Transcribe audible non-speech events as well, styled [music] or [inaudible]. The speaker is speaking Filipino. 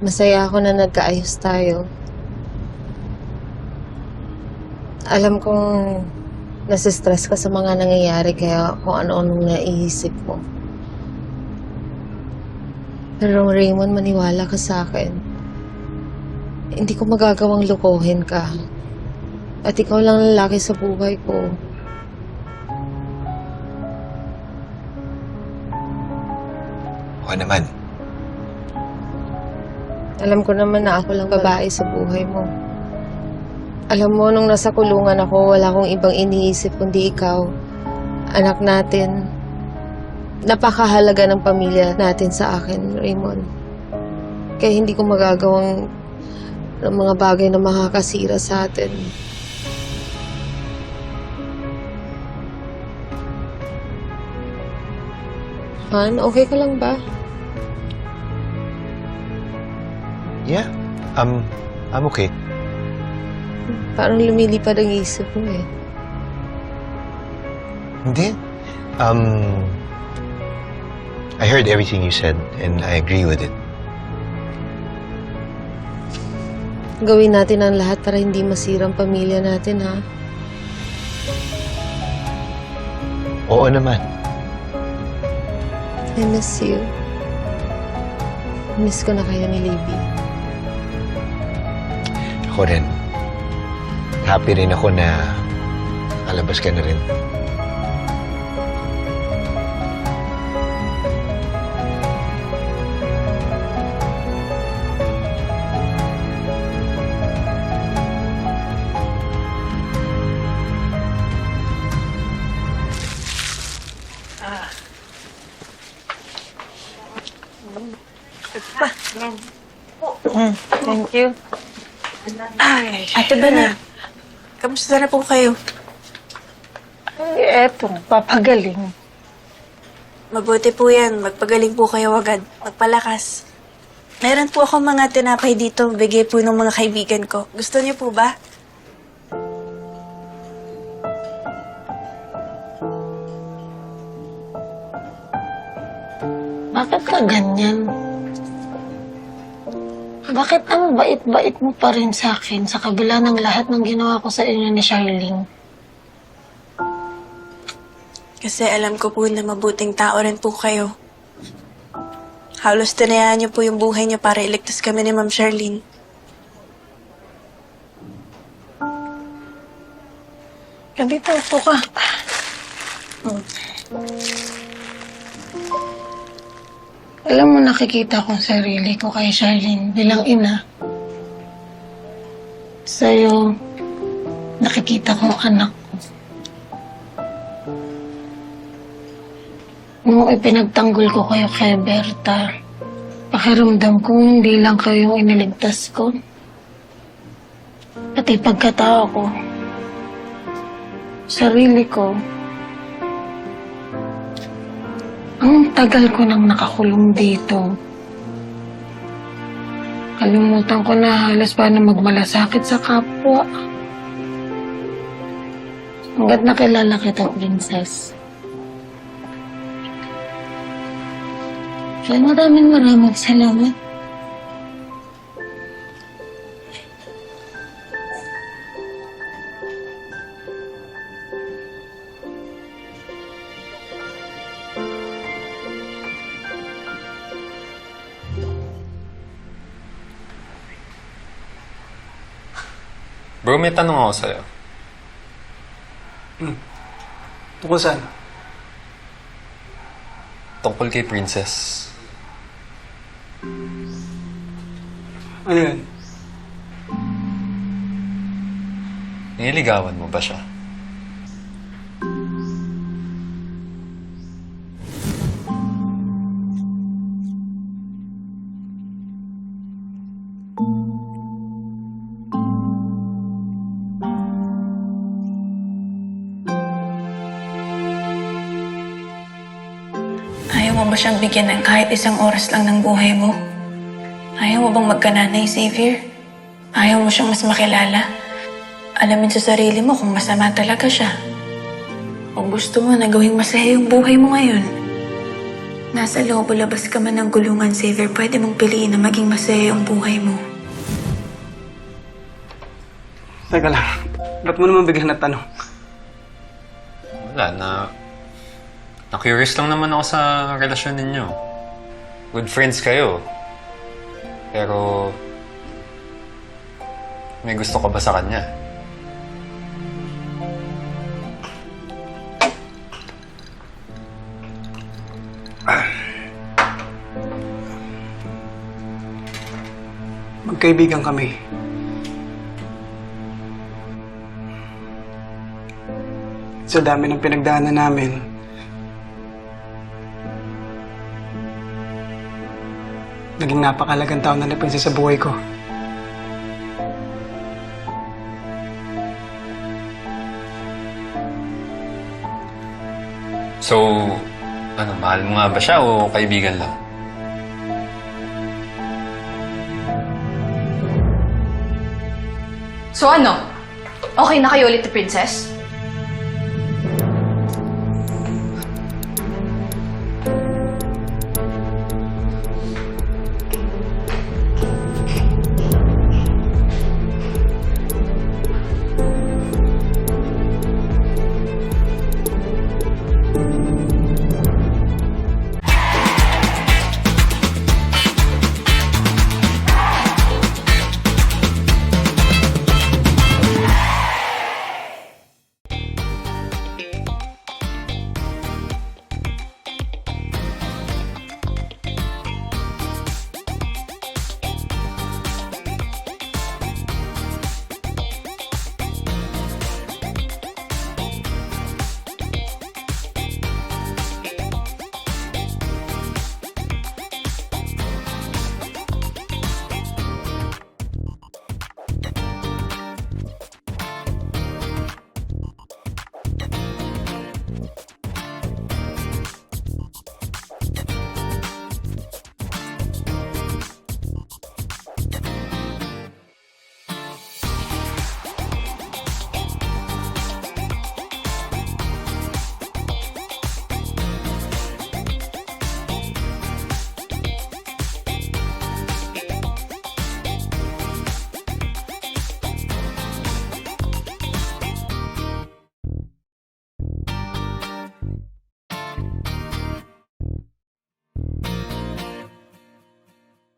Masaya ako na nagkaayos tayo. Alam kong nasistress ka sa mga nangyayari kaya kung ano-anong naiisip mo. Pero Raymond, maniwala ka sa akin. Hindi ko magagawang lukohin ka. At ikaw lang lalaki sa buhay ko. Oo naman. Alam ko naman na ako lang babae sa buhay mo. Alam mo, nung nasa kulungan ako, wala akong ibang iniisip kundi ikaw. Anak natin. Napakahalaga ng pamilya natin sa akin, Raymond. Kaya hindi ko magagawang ng mga bagay na makakasira sa atin. Han, okay ka lang ba? Yeah. Um, I'm okay. Parang lumilipad ang isip mo eh. Hindi. Um, I heard everything you said and I agree with it. Gawin natin ang lahat para hindi masira ang pamilya natin, ha? Oo naman. I miss you. Miss ko na kayo ni Libby. Ako rin. Happy rin ako na alabas ka na rin. Thank you. Ay, Ate Bana, kamusta na po kayo? Ay, eto, papagaling. Mabuti po yan. Magpagaling po kayo agad. Magpalakas. Meron po ako mga tinapay dito. Bigay po ng mga kaibigan ko. Gusto niyo po ba? Bakit ka ganyan? Bakit ang bait-bait mo pa rin sa akin sa kabila ng lahat ng ginawa ko sa inyo ni Charlene? Kasi alam ko po na mabuting tao rin po kayo. Halos tinayaan niyo po yung buhay niyo para iligtas kami ni Ma'am Charlene. Dito, upo ka. Alam mo, nakikita kong sarili ko kay Charlene bilang ina. Sa'yo, nakikita kong anak ko. Nung ipinagtanggol ko kayo kay Berta, pakiramdam ko hindi lang kayo yung iniligtas ko. Pati pagkatao ko, sarili ko, tagal ko nang nakakulong dito. Kalimutan ko na halos paano magmalasakit sa kapwa. Hanggat nakilala kita, princess. Kaya maraming maraming salamat. Bro, may tanong ako sa'yo. Tungkol saan? Tungkol kay Princess. Ano yan? Nililigawan mo ba siya? Mo ba siyang bigyan ng kahit isang oras lang ng buhay mo? Ayaw mo bang magkananay, Xavier? Ayaw mo siyang mas makilala? Alamin sa sarili mo kung masama talaga siya. O gusto mo na gawing masaya yung buhay mo ngayon? Nasa loob o labas ka man ng gulungan, Xavier, pwede mong piliin na maging masaya ang buhay mo. Teka lang. Ba't mo naman bigla natanong? Wala, na... Na-curious lang naman ako sa relasyon ninyo. Good friends kayo. Pero... May gusto ka ba sa kanya? [sighs] Magkaibigan kami. Sa dami ng pinagdaanan namin, naging napakalagang tao na napinsin sa buhay ko. So, ano, mahal mo nga ba siya o kaibigan lang? So ano? Okay na kayo ulit, Princess?